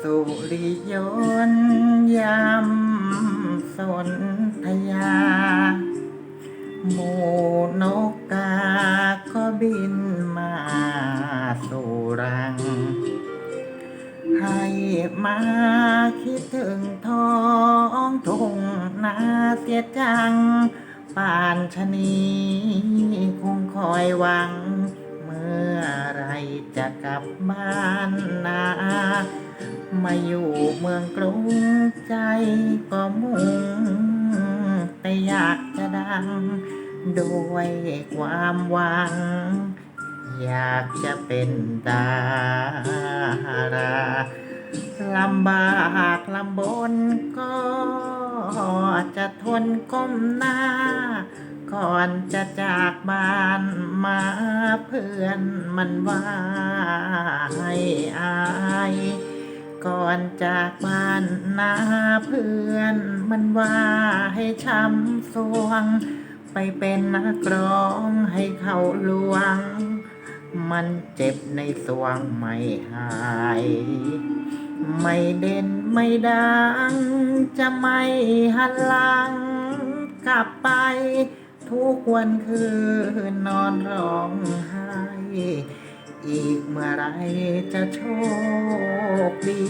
สุริยนยำสนธยา หมูนกกาก็บินมาสู่รัง ให้มาคิดถึงท้องทุ่งนาเสียจัง ป่านชะนีคงคอยหวัง อไรจะกลับบ้านนามาอยู่เมืองกรุงใจก็มุ่งแต่อยากจะดังด้วยความหวัง อยากจะเป็นดาราลำบากลำบนก็จะทนก้มหน้า ก่อนจะจากบ้านมาเพื่อนมันว่าให้อาย ก่อนจากบ้านนาเพื่อนมันว่าให้ช้ำสวง ไปเป็นนักร้องให้เขาลวง มันเจ็บในสวงไม่หายไม่เด่นไม่ดัง จะไม่หันหลังกลับไป ทุกวันคืนนอนร้องไห้ อีกเมื่อไรจะโชคดี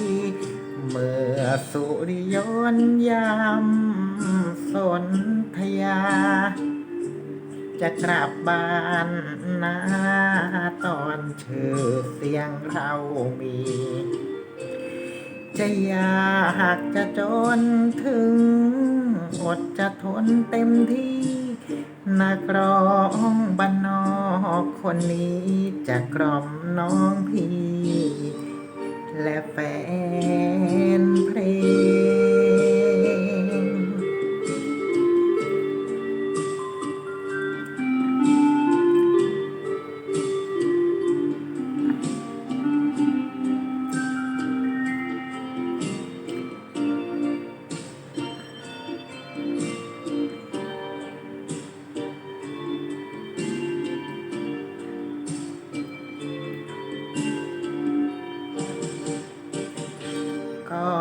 เมื่อสุริยนยามสนธยา จะกลับบ้านนาตอนชื่อเสียงเรามี จะอยากจะจนถึง อดจะทนเต็มที่นักร้องบ้านนอกคนนี้จะกล่อมน้องพี่ และแฟน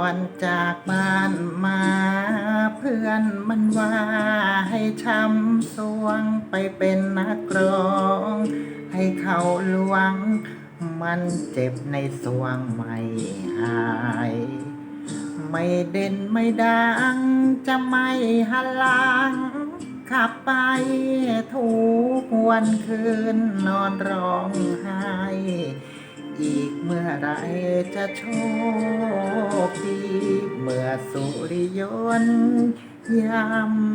ก่อนจากบ้านมาเพื่อนมันว่าให้ช้ำสวงไปเป็นนักร้อง ให้เขาลวง มันเจ็บในสวงไม่หาย ไม่เด่นไม่ดัง จะไม่หันหลังขับไปทุกวันคืนนอนร้องไห้ อีกเมื่อไรจะโชคดี เมื่อสุริยนต์ย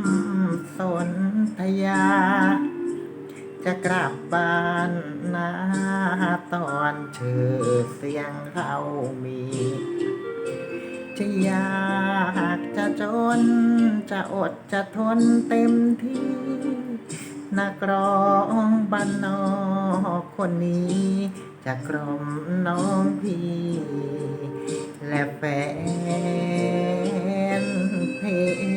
ำสนธยา จะกลับบ้านนาตอนชื่อเสียงเรามีจะยากจะจนจะอดจะทนเต็มที่ นักร้องบ้านนอกคนนี้จะกล่อมน้องพี่ และแฟนเพลง